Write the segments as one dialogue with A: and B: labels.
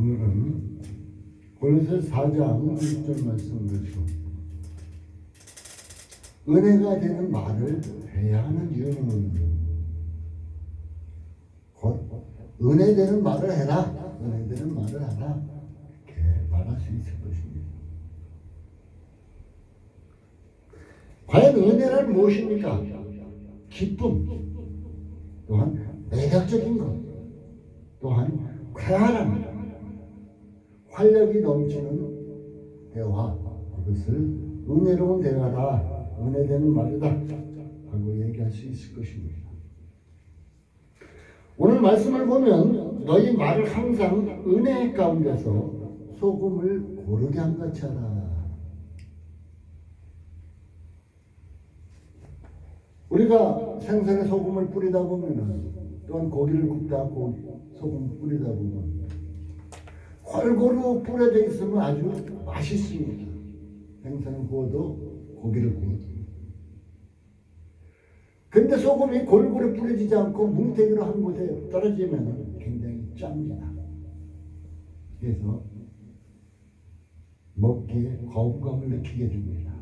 A: 오늘은 골로새 4장 1절 말씀을 주고 은혜가 되는 말을 해야 하는 이유는 곧 은혜 되는 말을 해라 은혜 되는 말을 하라 이렇게 말할 수 있을 것입니다 과연 은혜란 무엇입니까? 기쁨 또한 매력적인 것 또한 쾌활한 것 활력이 넘치는 대화 그것을 은혜로운 대화다 은혜되는 말이다 하고 얘기할 수 있을 것입니다. 오늘 말씀을 보면 너희 말을 항상 은혜 가운데서 소금을 고르게 한것이 하라. 우리가 생선에 소금을 뿌리다 보면 또한 고기를 굽다 고 소금 을 뿌리다 보면 골고루 뿌려져 있으면 아주 맛있습니다. 생선 구워도 고기를 구워도. 근데 소금이 골고루 뿌려지지 않고 뭉태기로 한 곳에 떨어지면 굉장히 짭니다. 그래서 먹기에 거부감을 느끼게 됩니다.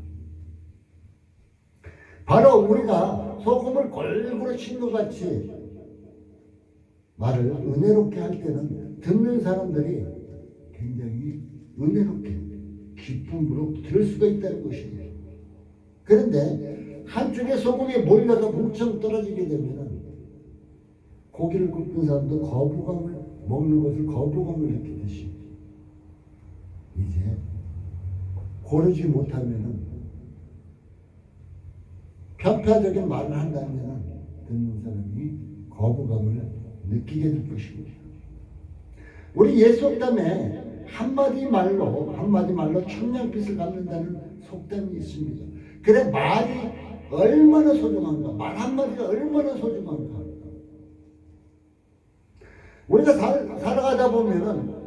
A: 바로 우리가 소금을 골고루 친것 같이 말을 은혜롭게 할 때는 듣는 사람들이 은혜롭게 기쁨으로 들을 수가 있다는 것입니다. 그런데 한쪽에 소금이 몰려서 뭉청 떨어지게 되면 고기를 굽는 사람도 거부감을 먹는 것을 거부감을 느끼듯이 이제 고르지 못하면 편파적인 말을 한다면 듣는 사람이 거부감을 느끼게 될 것입니다. 우리 예수 때문에 한마디 말로 한마디 말로 천냥빛을 갖는다는 속담이 있습니다. 그래 말이 얼마나 소중한가 말 한마디가 얼마나 소중한가 우리가 살, 살아가다 보면은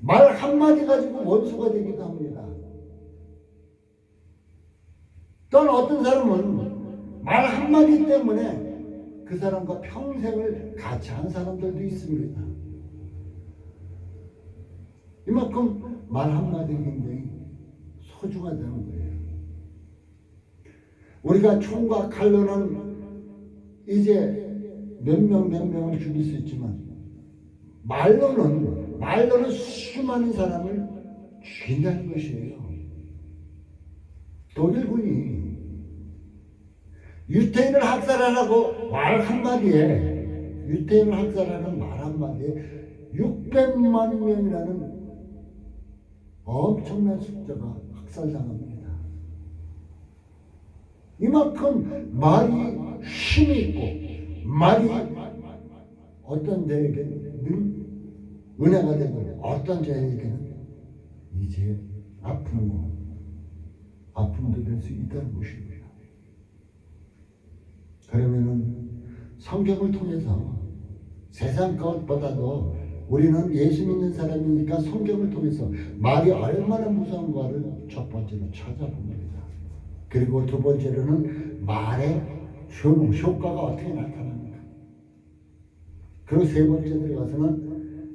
A: 말 한마디 가지고 원수가 되기도 합니다. 또는 어떤 사람은 말 한마디 때문에 그 사람과 평생을 같이 한 사람들도 있습니다. 이만큼 말 한마디 굉장히 소중하되는 거예요. 우리가 총과 칼로는 이제 몇 명, 몇 명을 죽일 수 있지만, 말로는, 말로는 수많은 사람을 죽인다는 것이에요. 독일군이 유태인을 학살하라고 말 한마디에, 유태인을 학살하는 말 한마디에 600만 명이라는 엄청난 숫자가 학살당합니다. 이만큼 말이 힘이 있고 말이 어떤 자에게는 은혜가 되고 어떤 자에게는 이제 아픔과 아픔도 될 수 있다는 것입니다. 그러면은 성경을 통해서 세상 것보다도 우리는 예수 믿는 사람이니까 성경을 통해서 말이 얼마나 무서운가를 첫 번째로 찾아봅니다. 그리고 두 번째로는 말의 효능, 효과가 어떻게 나타납니까? 그리고 세 번째 들가서는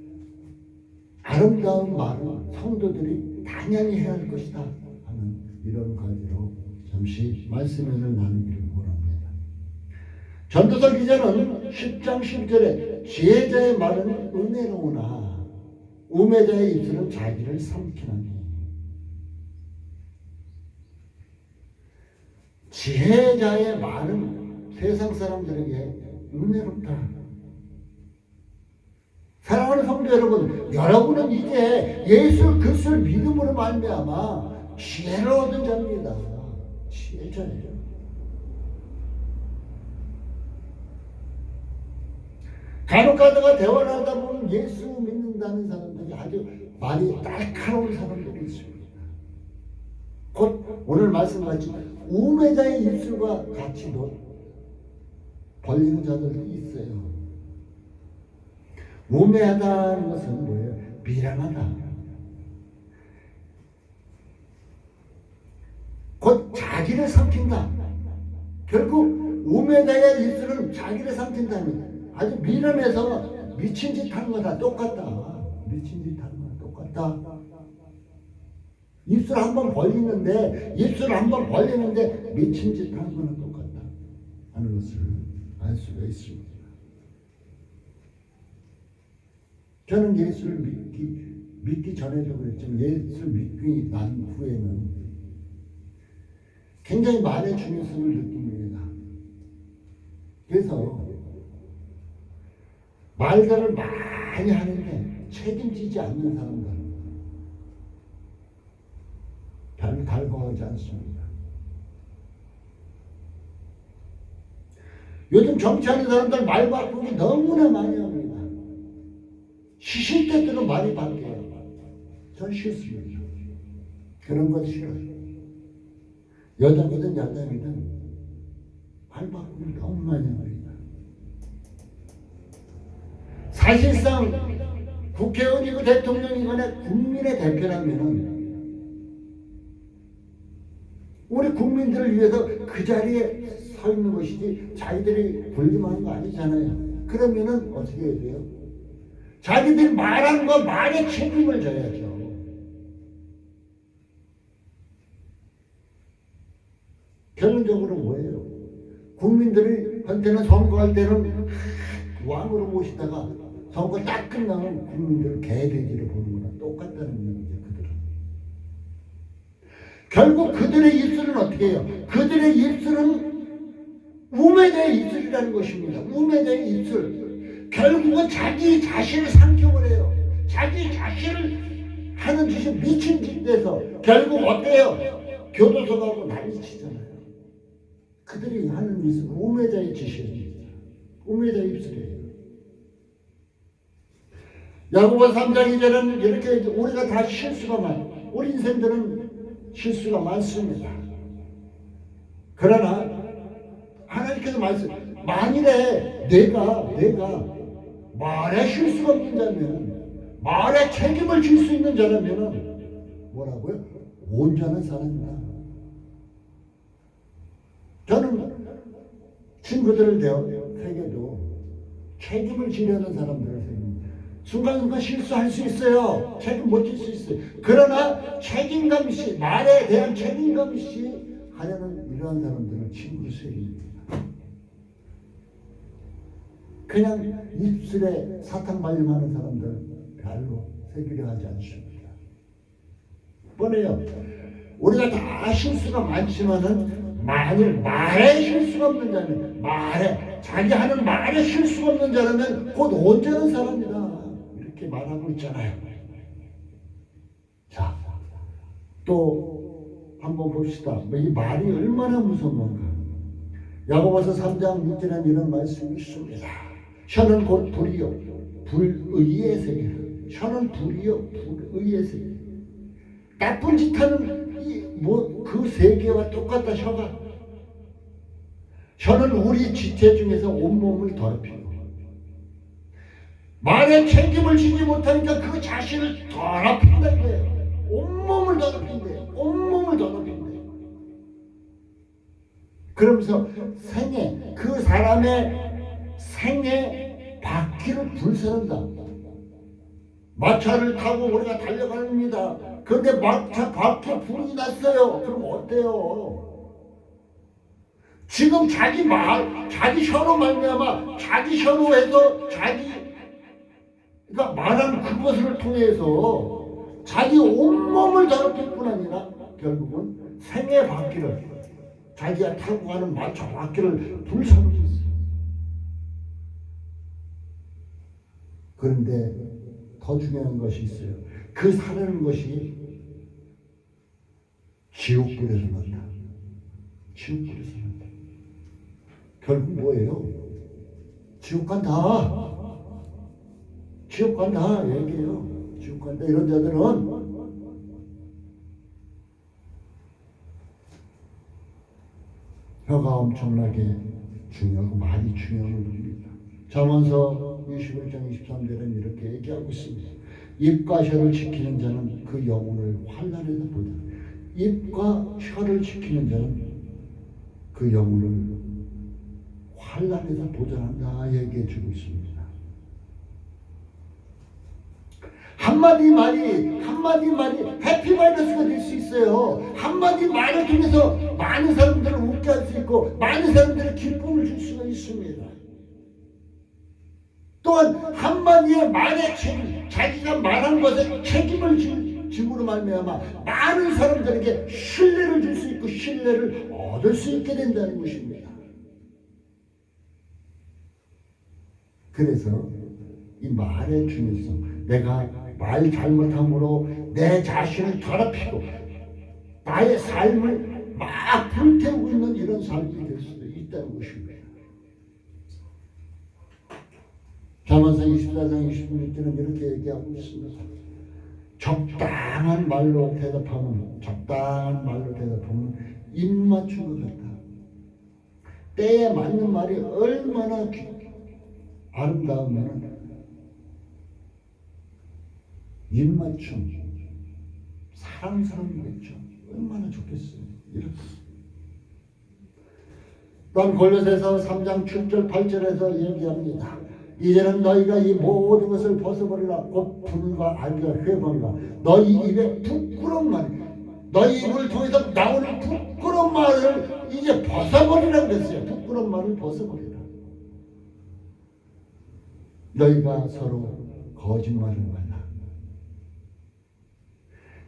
A: 아름다운 말은 성도들이 당연히 해야 할 것이다 하는 이런 가지로 잠시 말씀을 나누기를 원합니다. 전도서 기자는 10장 10절에 지혜자의 말은 은혜로우나 우매자의 입술은 자기를 삼키나니 지혜자의 말은 세상 사람들에게 은혜롭다. 사랑하는 성도 여러분, 여러분은 이제 예수 그리스도를 믿음으로 말미암아 지혜로 얻은 자입니다. 지혜자예요.
B: 간혹 가다가 대화를 하다
A: 보면 예수 믿는다는 사람들이 아주 많이 날카로운 사람들이 있습니다. 곧 오늘 말씀하신 우매자의 입술과 같이 벌리는 자들이 있어요. 우매하다는 것은 뭐예요? 미련하다. 곧 자기를 삼킨다. 결국 우매자의 입술은 자기를 삼킨다는 거예요. 아주 미름에서 미친 짓한 거다 똑같다. 미친 짓한 거다 똑같다. 입술 한번 벌리는데 입술 한번 벌리는데 미친 짓한 거는 똑같다 하는 것을 알 수가 있습니다. 저는 예수를 믿기 믿기 전에도 그랬지만 예수 믿기 난 후에는 굉장히 많은 중요성을 느낍니다. 그래서 말들을 많이 하는데 책임지지 않는 사람들 은별갈고하지 않습니다. 요즘 정치하는 사람들 말 바꾸기 너무나 많이 합니다. 쉬실 때 들은 말이 바뀌어요. 전 싫습니다. 그런 건 싫어요. 여자거든 여자이든말 바꾸기 너무 많이 합니다. 사실상 국회의원이고 그 대통령이거나 국민의 대표라면은 우리 국민들을 위해서 그 자리에 서 있는 것이지 자기들이 불림하는 거 아니잖아요. 그러면은 어떻게 해야 돼요? 자기들이 말한 거 말에 책임을 져야죠. 결론적으로 뭐예요? 국민들이 한때는 선거할 때는 왕으로 모시다가 선거 딱 끝나면 국민들개돼지를 보는 거랑 똑같다는 얘기죠 그들은 결국 그들의 입술은 어떻게 해요? 그들의 입술은 우매의 입술이라는 것입니다 우매의 입술 결국은 자기 자신을 상경을 해요 자기 자신을 하는 짓이 미친 짓돼서 결국 어때요? 교도소 가고 난리 치잖아요 그들이 하는 짓은 우매자의 짓이에요 우매자 의 입술이에요 야고보 3장 2절은 이렇게 우리가 다 실수가 많, 아 우리 인생들은 실수가 많습니다. 그러나 하나님께서 말씀, 만일에 내가 내가 말에 실수가 없는 자면, 말에 책임을 질 수 있는 자라면 뭐라고요? 온전한 사람이다. 저는 친구들을 대해도 책임을 지려는 사람들을 생각. 합니다 순간순간 실수할 수 있어요. 책임 못질 수 있어요. 그러나 책임감 이이 말에 대한 책임감 이이 하려는 이러한 사람들은 친구 를 세입니다. 그냥 입술에 사탕 발림하는 사람들은 별로 세계를 하지 않습니다. 뻔해요. 우리가 다 실수가 많지만은 만일 말에 실수가 없는 자는 말에 자기 하는 말에 실수가 없는 자라면 곧 온전한 사람이다. 이렇게 말하고 있잖아요. 자, 또 한번 봅시다. 뭐 이 말이 얼마나 무서운 건가. 야고보서 3장 6절에 이런 말씀이 있습니다. 혀는 곧 불이요, 불의의 세계. 혀는 불이요, 불의의 세계. 나쁜 짓 하는 뭐그 세계와 똑같다 혀가. 혀는 우리 지체 중에서 온몸을 더럽히고 만에 책임을 지지 못하니까 그 자신을 더 높인다 이거예요. 온몸을 더 높인대요. 온몸을 더 높인대요. 그러면서 생애, 그 사람의 생애 바퀴를 불세른다. 마차를 타고 우리가 달려갑니다. 그런데 마차 바퀴 불이 났어요. 그럼 어때요? 지금 자기 말, 자기 혀로 말미암아 자기 혀로 해서 자기 그러니까 말한 그것을 통해서 자기 온몸을 더럽힐 뿐 아니라 결국은 생의 바퀴를 자기가 타고 가는 마초 바퀴를 불사르고 있어요. 그런데 더 중요한 것이 있어요. 그 사는 것이 지옥불에서 난다. 지옥불에서 난다. 결국 뭐예요? 지옥 간다. 지옥 간다 얘기해요. 지옥 간다 이런 자들은 혀가 엄청나게 중요하고 많이중요한을니다 자문서 21장 23절은 이렇게 얘기하고 있습니다. 입과 혀를 지키는 자는 그 영혼을 환란에서 보다. 입과 혀를 지키는 자는 그 영혼을 환란에서 보존한다 얘기해 주고 있습니다. 한마디 말이 한마디 말이 해피 바이러스가 될 수 있어요. 한마디 말을 통해서 많은 사람들을 웃게 할 수 있고 많은 사람들의 기쁨을 줄 수가 있습니다. 또한 한마디의 말에 책임, 자기가 말한 것에 책임을 지, 짐으로 말미암아 많은 사람들에게 신뢰를 줄 수 있고 신뢰를 얻을 수 있게 된다는 것입니다. 그래서 이 말의 중요성, 내가 말 잘못함으로 내 자신을 더럽히고 나의 삶을 막 불태우고 있는 이런 삶이 될 수도 있다는 것입니다. 자만서 24장 26절은 이렇게 얘기하고 있습니다. 적당한 말로 대답하면 적당한 말로 대답하면 입맞춘것 같다. 때에 맞는 말이 얼마나 아름다우면 운말 입맞춤, 사랑사람이겠죠 얼마나 좋겠어요. 이렇게. 또한 골로새서 3장 7절 8절에서 얘기합니다. 이제는 너희가 이 모든 것을 벗어버리라 곧 분과 안과 회방과 너희 입에 부끄러운 말 너희 입을 통해서 나오는 부끄러운 말을 이제 벗어버리라 그랬어요. 부끄러운 말을 벗어버리라. 너희가 서로 거짓말을 말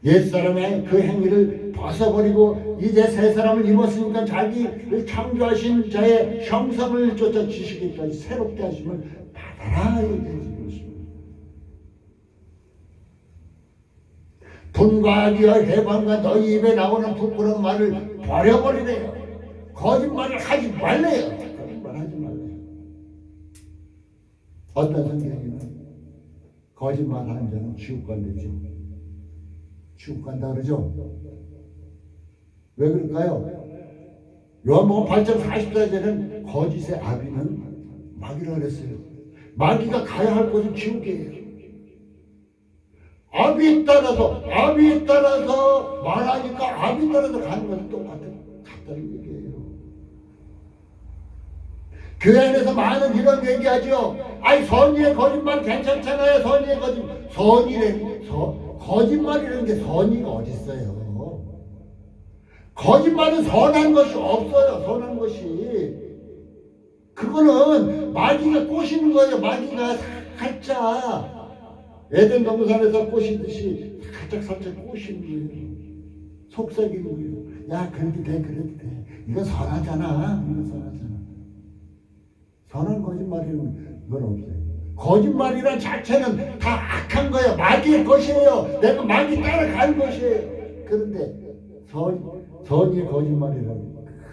A: 옛사람의 그 행위를 벗어버리고 이제 새 사람을 입었으니까 자기를 창조하신 자의 형상을 쫓아 지시기까지 새롭게 하심을 받아라 하시는 이렇게 것입니다 분과 기와 해방과 너희 입에 나오는 부끄러운 말을 버려버리래요 거짓말을 하지 말래요 거짓말하지 말래요 어떤 성경에는 거짓말하는 자는 지옥 관대죠 쭉 간다 그러죠. 왜 그럴까요? 요한복음 8장 40절에는 거짓의 아비는 마귀라 그랬어요. 마귀가 가야 할 곳은 지옥이에요. 아비 따라서 아비 따라서 말하니까 아비 따라서 가는 것은 똑같은 같다는 얘기예요. 교회 안에서 많은 이런 얘기하죠. 아이 선의의 거짓말 괜찮잖아요. 선의의 거짓 선의래. 선 거짓말이라는 게 선의가 어딨어요. 거짓말은 선한 것이 없어요. 선한 것이. 그거는 마귀가 꼬시는 거예요. 마귀가 살짝 에덴 동산에서 꼬시듯이 살짝 살짝 꼬시는 거예요. 속삭이는 거예요. 야 그래도 돼 그래도 돼. 이거 선하잖아. 이거 선하잖아. 선한 거짓말이면 그건 없어요. 거짓말이란 자체는 다 악한 거야. 마귀의 것이에요. 내가 마귀 따라가는 것이에요. 그런데 선, 선의 거짓말이라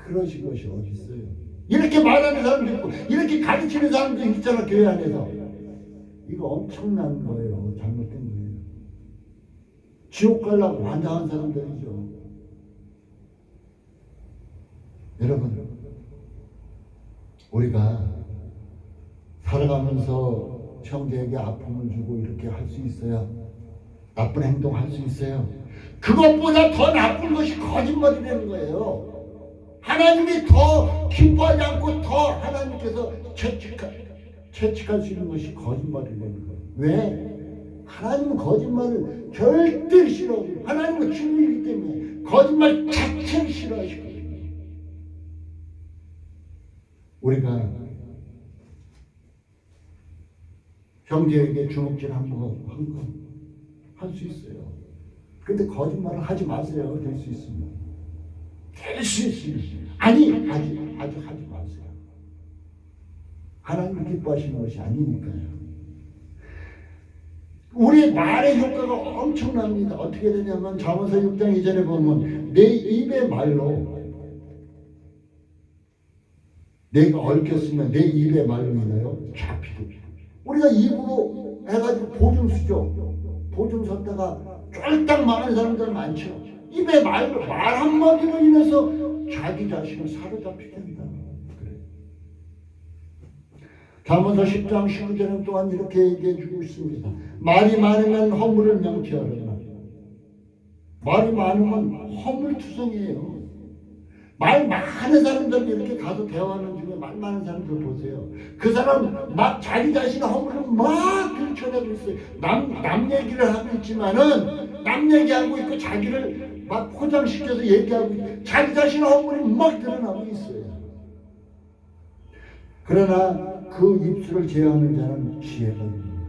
A: 그러신 것이 어디 있어요? 이렇게 말하는 사람도 있고 이렇게 가르치는 사람도 있잖아 교회 안에서. 이거 엄청난 거예요. 잘못된 거예요. 지옥 갈라고 완장한 사람들이죠. 여러분, 우리가 살아가면서 형제에게 아픔을 주고 이렇게 할 수 있어요. 나쁜 행동할 수 있어요. 그것보다 더 나쁜 것이 거짓말이 되는 거예요. 하나님이 더 기뻐하지 않고 더 하나님께서 채찍할, 채찍할 수 있는 것이 거짓말이 되는 거예요. 왜? 하나님은 거짓말을 절대 싫어하고 하나님은 주님이기 때문에 거짓말 자체를 싫어하시거든요. 우리가 형제에게 주먹질한 거한거 할수 있어요. 근데 거짓말을 하지 마세요. 될 수 있으면 될 수있어요 아니 아직 아직 하지 마세요. 하나님 기뻐하시는 것이 아니니까요. 우리 말의 효과가 엄청납니다. 어떻게 되냐면 자문서 6장 이전에 보면 내 입의 말로 내가 얽혔으면 내 입의 말로 인하여 잡히고 우리가 입으로 해가지고 보증수죠. 보증섰다가 쫄딱 망하는 사람들 많죠. 입에 말, 말 한마디로 인해서 자기 자신을 사로잡히게 된다. 다문서 10장 19절은 또한 이렇게 얘기해 주고 있습니다. 말이 많으면 허물을 명쾌하라. 말이 많으면 허물투성이에요. 말 많은 사람들이 이렇게 가서 대화하는 사람 많은 사람들 보세요. 그 사람 막 자기 자신 허물을 막 들춰내고 있어요. 남, 남 얘기를 하고 있지만은 남 얘기하고 있고 자기를 막 포장시켜서 얘기하고 있고 자기 자신 허물이 막 드러나고 있어요. 그러나 그 입술을 제어하는 자는 지혜가 있습니다.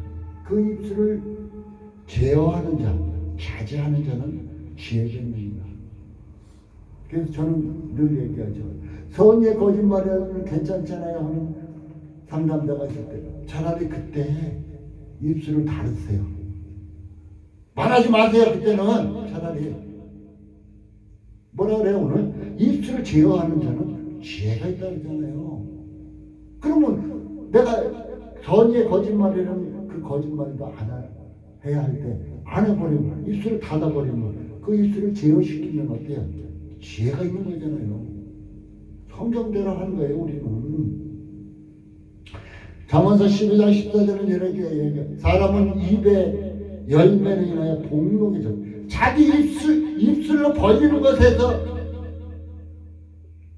A: 그 입술을 제어하는 자, 자제하는 자는 지혜가 있니다 그래서 저는 늘 얘기하죠. 성의 거짓말은 이 괜찮잖아요 하는 상담자가 있을 때 차라리 그때 입술을 다르세요. 말하지 마세요 그때는 차라리 뭐라 그래요 오늘 입술을 제어하는 자는 지혜가 있다 그러잖아요. 그러면 내가 선의의 거짓말이라는 그 거짓말도 안 해야 할 때 안 해버리면 입술을 닫아버리면 그 입술을 제어시키면 어때요? 지혜가 있는 거잖아요. 성경대로 하는 거예요, 우리는. 잠언서 12장 14절은 이렇게 얘기해요. 사람은 입에 열매로 인하여 복록이죠. 자기 입술, 입술로 벌리는 것에서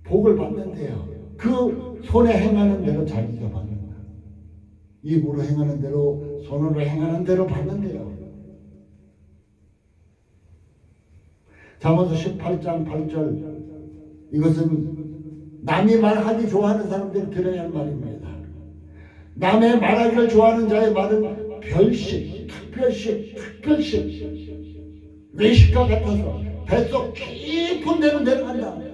A: 복을 받는데요. 그 손에 행하는 대로 자기가 받는다. 입으로 행하는 대로, 손으로 행하는 대로 받는데요. 잠언서 18장 8절 이것은 남이 말하기 좋아하는 사람들은 들어야 할 말입니다. 남의 말하기를 좋아하는 자의 말은 별식, 특별식, 특별식, 외식과 같아서 뱃속 깊은 데로 내려간다.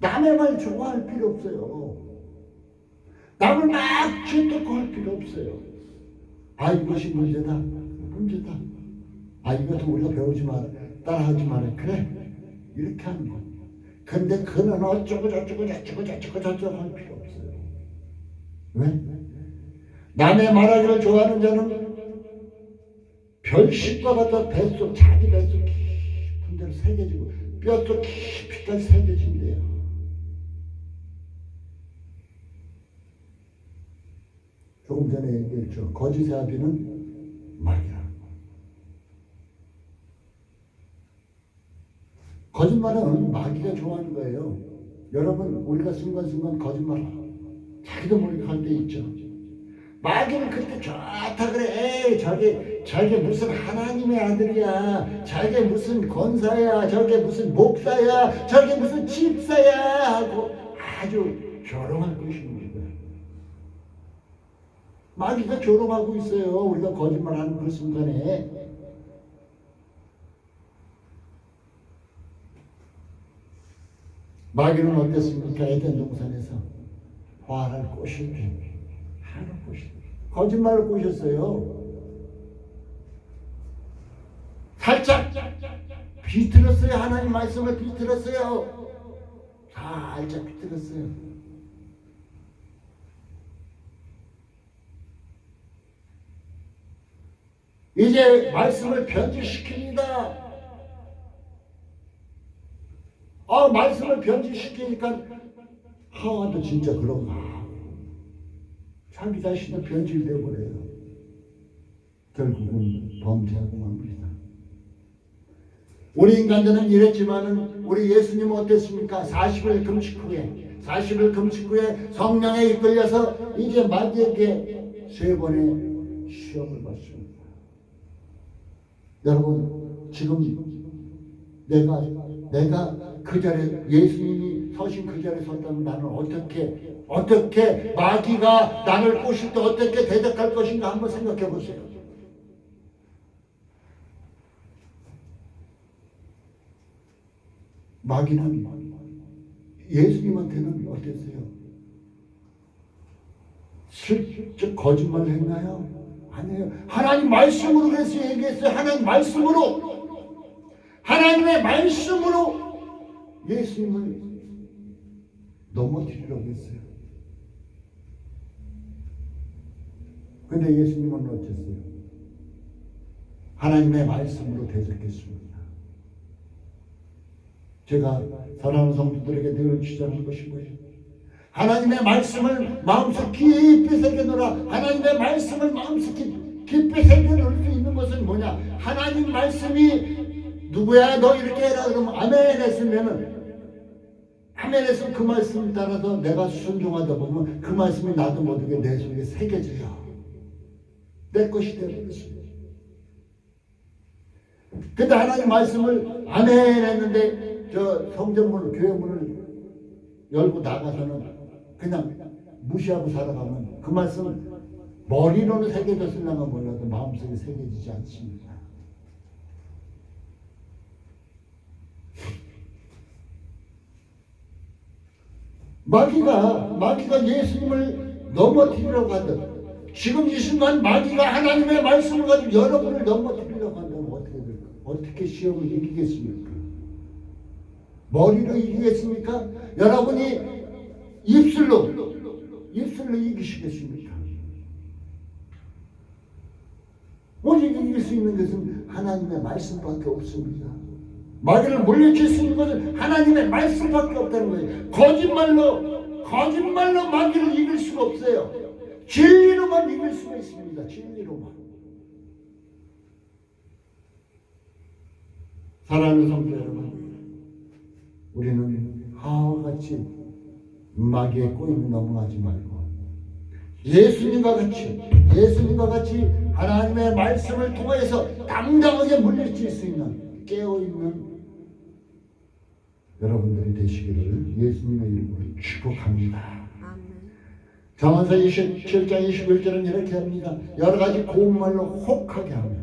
A: 남의 말 좋아할 필요 없어요. 남을 막짓듣할 필요 없어요. 아, 이것이 문제다. 문제다. 아, 이것도 우리가 배우지 말 따라하지 말아. 그래. 이렇게 하는 거야. 근데 그는 어쩌고 저쩌고 저쩌고 저쩌고 저쩌고 할 필요 없어요. 왜? 남의 말하기를 좋아하는 자는 별식과 같아 뱃속, 자기 뱃속 깊은 데로 새겨지고 뼈도 깊이까지 새겨진대요. 조금 전에 얘기했죠. 거짓의 아비는 말이야. 거짓말은 마귀가 좋아하는 거예요. 여러분 우리가 순간순간 거짓말 자기도 모르게 할 때 있죠. 마귀는 그렇게 좋다 그래. 에이, 저게 저게 무슨 하나님의 아들이야. 저게 무슨 권사야. 저게 무슨 목사야. 저게 무슨 집사야 하고 아주 조롱할 것입니다. 마귀가 조롱하고 있어요. 우리가 거짓말하는 그 순간에 마귀는 어땠습니까? 에덴 동산에서 화를 꼬시기 하는 꼬시 거짓말을 꼬셨어요. 살짝 비틀었어요. 하나님 말씀을 비틀었어요. 살짝 비틀었어요. 이제 말씀을 변질시킵니다. 아 말씀을 변질시키니까 하와도 아, 진짜 그런가 자기 자신도 변질되어 버려요 결국은 범죄하고 맙니다 우리 인간들은 이랬지만은 우리 예수님은 어땠습니까 40일 금식 후에 40일 금식 후에 성령에 이끌려서 이제 마귀에게 세 번의 시험을 받습니다 여러분 지금 내가 내가 그 자리에 예수님이 서신 그 자리에 섰다면 나는 어떻게 어떻게 마귀가 나를 꼬실 때 어떻게 대적할 것인가 한번 생각해 보세요. 마귀는 예수님한테는 어땠어요? 실제 거짓말 했나요? 아니에요. 하나님 말씀으로 그래서 얘기했어요. 하나님 말씀으로. 하나님의 말씀으로 예수님을 넘어뜨리려고 했어요. 근데 예수님은 어쨌어요 하나님의 말씀으로 대적했습니다. 제가 사랑하는 성도들에게 늘 주장한 것이 뭐예요? 하나님의 말씀을 마음속 깊이 새겨놓으라. 하나님의 말씀을 마음속 깊이 새겨놓을 수 있는 것은 뭐냐? 하나님 말씀이 누구야 너 이렇게 해라 그러면 아멘 했으면은 하나님께서 그 말씀 을 따라서 내가 순종하다 보면 그 말씀이 나도 모르게 내 속에 새겨져요. 내 것이 되는 것입니다. 그때 하나님 말씀을 안해냈는데저 성전문 교회 문을 열고 나가서는 그냥 무시하고 살아가면 그 말씀은 머리로는 새겨졌으려나 몰라도 마음속에 새겨지지 않습니다. 마귀가 마귀가 예수님을 넘어뜨리려고 한다. 지금 이 순간 마귀가 하나님의 말씀을 가지고 여러분을 넘어뜨리려고 한다면 어떻게 될까? 어떻게 시험을 이기겠습니까? 머리로 이기겠습니까? 여러분이 입술로 입술로 이기시겠습니까? 오직 이길 수 있는 것은 하나님의 말씀밖에 없습니다. 마귀를 물리칠 수 있는 것은 하나님의 말씀밖에 없다는 거예요. 거짓말로 거짓말로 마귀를 이길 수가 없어요. 진리로만 이길 수가 있습니다. 진리로만. 사랑하는 성도 여러분, 우리는 하와 같이 마귀에 꼬임을 넘어가지 말고 예수님과 같이 예수님과 같이 하나님의 말씀을 통해서 당당하게 물리칠 수 있는 깨어있는 여러분들이 되시기를 예수님의 이름으로 축복합니다. 자만사 27장 21절은 이렇게 합니다. 여러 가지 고운 말로 혹하게 하며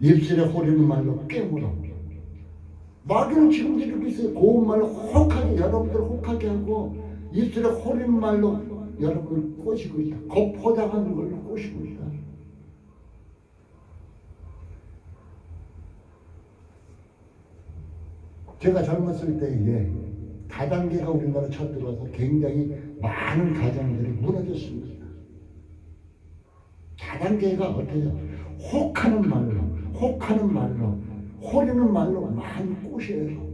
A: 입술에 호리는 말로 깨물어 마귀는 지금 이러고 있어요. 고운 말로 혹하게 여러분들 혹하게 하고 입술에 호리는 말로 여러분을 꼬시고 있다. 겉포장하는 걸로 꼬시고 있다. 제가 젊었을 때 이제 다단계가 우리나라 쳐들어서 와 굉장히 많은 가정들이 무너졌습니다. 다단계가 어때요? 혹하는 말로, 혹하는 말로, 호리는 말로 많은 꼬셔요.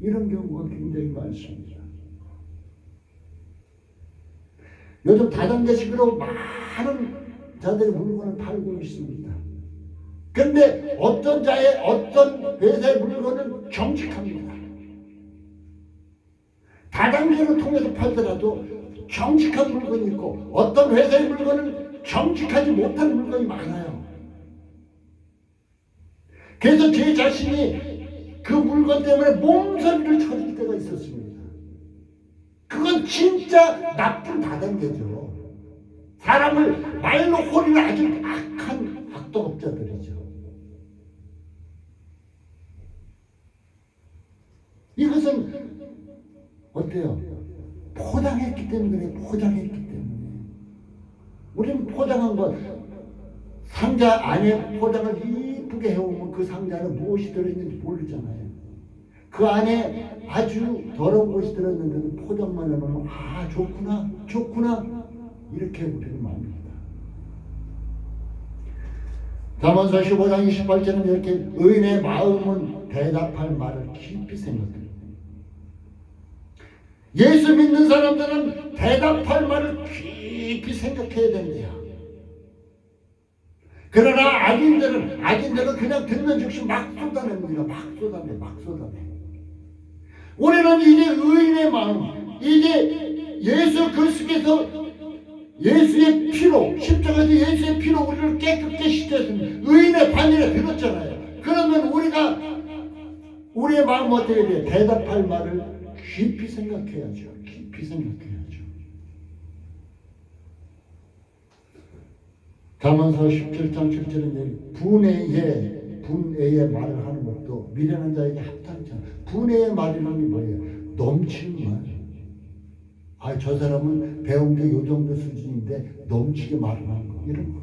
A: 이런 경우가 굉장히 많습니다. 요즘 다단계식으로 많은 자들이 물건을 팔고 있습니다. 근데 어떤 자의 어떤 회사의 물건은 정직합니다. 다단계를 통해서 팔더라도 정직한 물건이 있고 어떤 회사의 물건은 정직하지 못한 물건이 많아요. 그래서 제 자신이 그 물건 때문에 몸살리를 쳐질 때가 있었습니다. 그건 진짜 나쁜 다단계죠. 사람을 말로 홀리는 아주 악한 악독업자들이죠. 이것은 어때요? 포장했기 때문에 그래. 포장했기 때문에. 우리는 포장한 것. 상자 안에 포장을 이쁘게 해오면 그 상자 안 무엇이 들어있는지 모르잖아요.
B: 그 안에
A: 아주 더러운 것이 들어있는데도 포장만 해놓으면 아 좋구나 좋구나 이렇게 우리는 맙니다. 자문서 5장 28절은 이렇게 의인의 마음은 대답할 말을 깊이 생각합니다. 예수 믿는 사람들은 대답할 말을 깊이 생각해야 된대요. 그러나 악인들은 악인들은 그냥 듣는 즉시 막 쏟아냅니다. 막 쏟아내, 막 쏟아내. 우리는 이제 의인의 마음, 이제 예수 그리스께서 예수의 피로 십자가에서 예수의 피로 우리를 깨끗게 시었습니다 의인의 반열에 들었잖아요. 그러면 우리가 우리의 마음 어떻게 돼? 대답할 말을 깊이 생각해야죠. 깊이 생각해야죠. 다만서 17장 7절은 분해의 분해의 말을 하는 것도 미련한 자에게 합당치 분해의 말이라는 게 뭐예요? 넘치는 말. 아, 저 사람은 배운 게요 정도 수준인데 넘치게 말을 하는 거. 이런 거.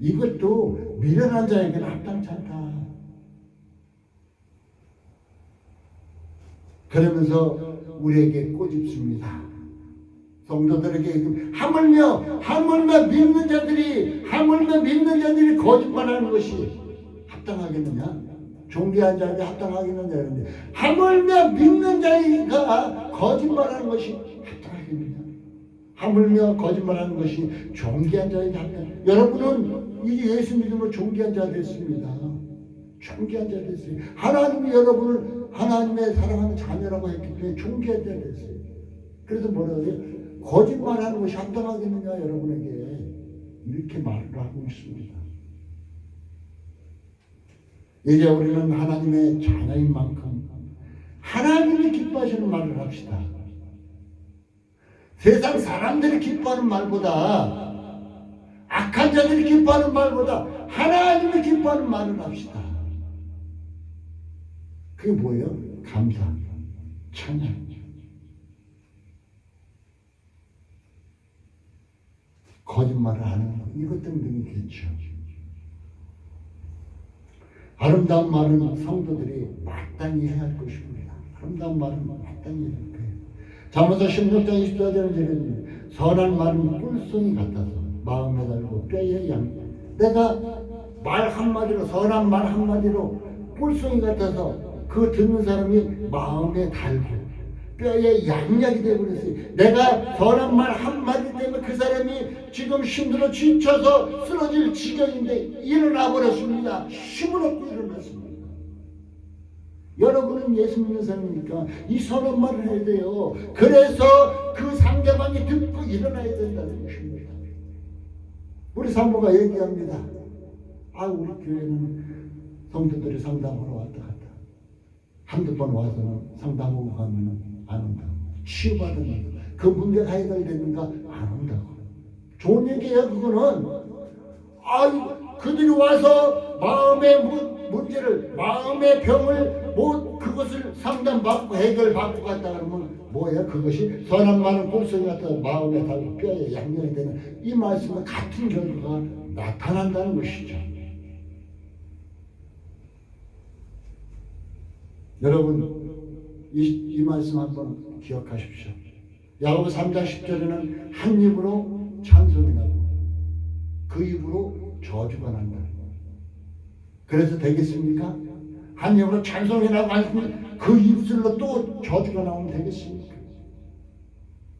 A: 이것도 미련한 자에게는 합당치 않다. 그러면서 우리에게 꼬집습니다. 성도들에게 하물며 하물며 믿는 자들이 하물며 믿는 자들이 거짓말하는 것이 합당하겠느냐? 종교한 자에게 합당하겠느냐? 이런데 하물며 믿는 자가 거짓말하는 것이 합당하겠느냐? 하물며 거짓말하는 것이 종교한 자에게 합당. 여러분은 이 예수 믿음으로 종교한 자 됐습니다. 종교한 자 됐어요. 하나님이 여러분을 하나님의 사랑하는 자녀라고 했기 때문에 중지해야 됐어요. 그래서 뭐라고 해요? 거짓말하는 것이 합당하겠느냐 여러분에게 이렇게 말을 하고 있습니다. 이제 우리는 하나님의 자녀인 만큼 하나님이 기뻐하시는 말을 합시다. 세상 사람들이 기뻐하는 말보다 악한 자들이 기뻐하는 말보다 하나님이 기뻐하는 말을 합시다. 그게 뭐예요? 감사, 합니다 찬양. 거짓말을 하는 것, 이것 등등이겠죠. 그렇죠. 아름다운 말은 성도들이 마땅히 해야 할 것입니다. 아름다운 말은 마땅히 해야 할 거예요. 자모서 16장 24절은 이런 선한 말은 꿀송이 같아서 마음에 달고 뼈에 양. 내가 말 한마디로, 선한 말 한마디로 꿀송이 같아서 그 듣는 사람이 마음에 달고 뼈에 양약이 되어버렸어요. 내가 전한 말 한마디 때문에 그 사람이 지금 힘들어 지쳐서 쓰러질 지경인데 일어나 버렸습니다. 힘을 얻고 일어났습니다. 여러분은 예수 믿는 사람이니까 이 서론 말을 해야 돼요. 그래서 그 상대방이 듣고 일어나야 된다는 것입니다. 우리 산부가 얘기합니다. 아, 우리 교회는 성도들이 상담으로 왔다 갔다. 한두 번 와서는 상담하고 가면 은안 온다고. 치유받으면 그 문제가 해결됐는가? 안 온다고. 좋은 얘기예요, 그거는. 아유, 그들이 와서 마음의 문, 문제를, 마음의 병을 못, 그것을 상담받고 해결받고 갔다 그러면 뭐예요? 그것이 선한 많은 꿀송이 같다 마음에 달고 뼈에 양념이 되는 이 말씀은 같은 결과가 나타난다는 것이죠. 여러분 이, 이 말씀 한번 기억하십시오. 야고 3장 10절에는 한 입으로 찬송이 나고 그 입으로 저주가 난다. 그래서 되겠습니까? 한 입으로 찬송이 나고 그 입술로 또 저주가 나오면 되겠습니까?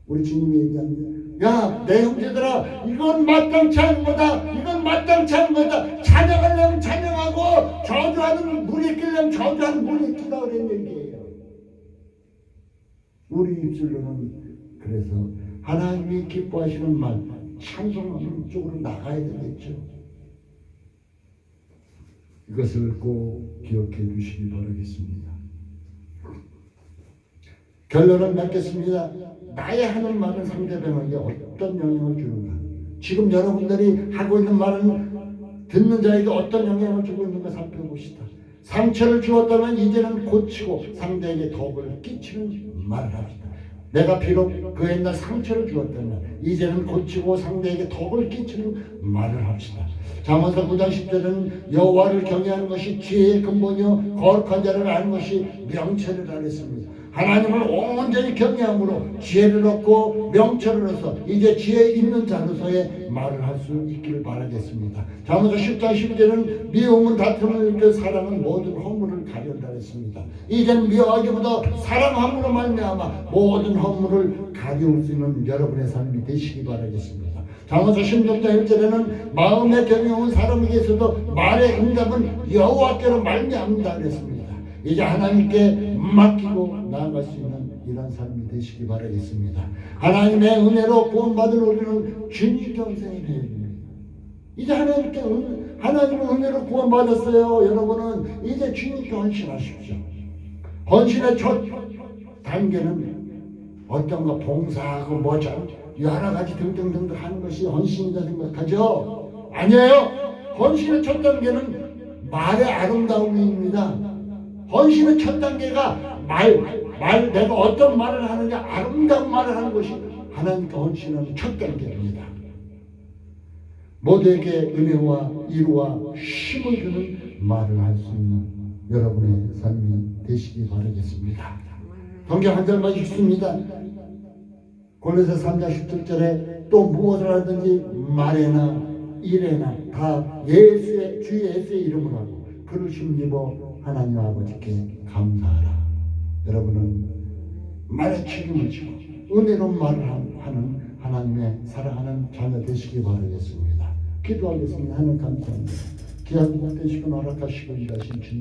A: 우리 주님이 얘기합니다. 야, 내 형제들아, 이건 마땅치 않은 거다. 이건 마땅치 않은 거다. 찬양하려면 찬양하고, 저주하는 물이 끼려면 저주하는 물이 끼다 그랬는 얘기예요. 우리 입술로는 그래서 하나님이 기뻐하시는 말, 찬송하는 쪽으로 나가야 되겠죠. 이것을 꼭 기억해 주시기 바라겠습니다. 결론을 맺겠습니다. 나의 하는 말은 상대방에게 어떤 영향을 주는가? 지금 여러분들이 하고 있는 말은 듣는 자에게 어떤 영향을 주고 있는가 살펴봅시다. 상처를 주었다면 이제는 고치고 상대에게 덕을 끼치는 말을 합시다. 내가 비록 그 옛날 상처를 주었다면 이제는 고치고 상대에게 덕을 끼치는 말을 합시다. 자문서 9장 10절은 여와를 경외하는 것이 지혜의 근본이요 거룩한 자를 아는 것이 명체를 알했습니다. 하나님을 온전히 경외함으로 지혜를 얻고 명철을 얻어 이제 지혜 있는 자로서의 말을 할 수 있기를 바라겠습니다. 자문서 10장 12절은 미움은 다툼을 일으켜 사랑은 모든 허물을 가려다 했습니다. 이젠 미워하기보다 사랑함으로 말미암아 모든 허물을 가려울 수 있는 여러분의 삶이 되시기 바라겠습니다. 자문서 16장 1절에는 마음의 경영온 사람에게서도 말의 응답은 여호와께로 말미암다 그랬습니다. 이제 하나님께 맡기고 나아갈 수 있는 이런 삶이 되시기 바라겠습니다. 하나님의 은혜로 구원받은 우리는 주님 경생을 해야 됩니다. 이제 하나님께 은, 하나님의 은혜로 구원받았어요. 여러분은 이제 주님께 헌신하십시오. 헌신의 첫 단계는 어떤 거 봉사하고 뭐죠? 여러 가지 등등등등 하는 것이 헌신이다 생각하죠? 아니에요. 헌신의 첫 단계는 말의 아름다움입니다. 헌신의 첫 단계가 말, 말, 내가 어떤 말을 하느냐, 아름다운 말을 하는 것이 하나님께 헌신하는 첫 단계입니다. 모두에게 은혜와 이루와 힘을 주는 말을 할 수 있는 여러분의 삶이 되시기 바라겠습니다. 성경 한 절만 읽습니다. 골로새 3장 17절에 또 무엇을 하든지 말에나 일에나 다 예수의 주 예수의 이름으로 하고 그러심 입어 하나님 아버지께 감사하라. 여러분은 말의 책임을 지고 은혜로 말을 하는 하나님의 사랑하는 자녀 되시기 바라겠습니다. 기도하겠습니다. 하나님 감사합니다. 귀한 복 되시고 나락하시고 일하신 주님.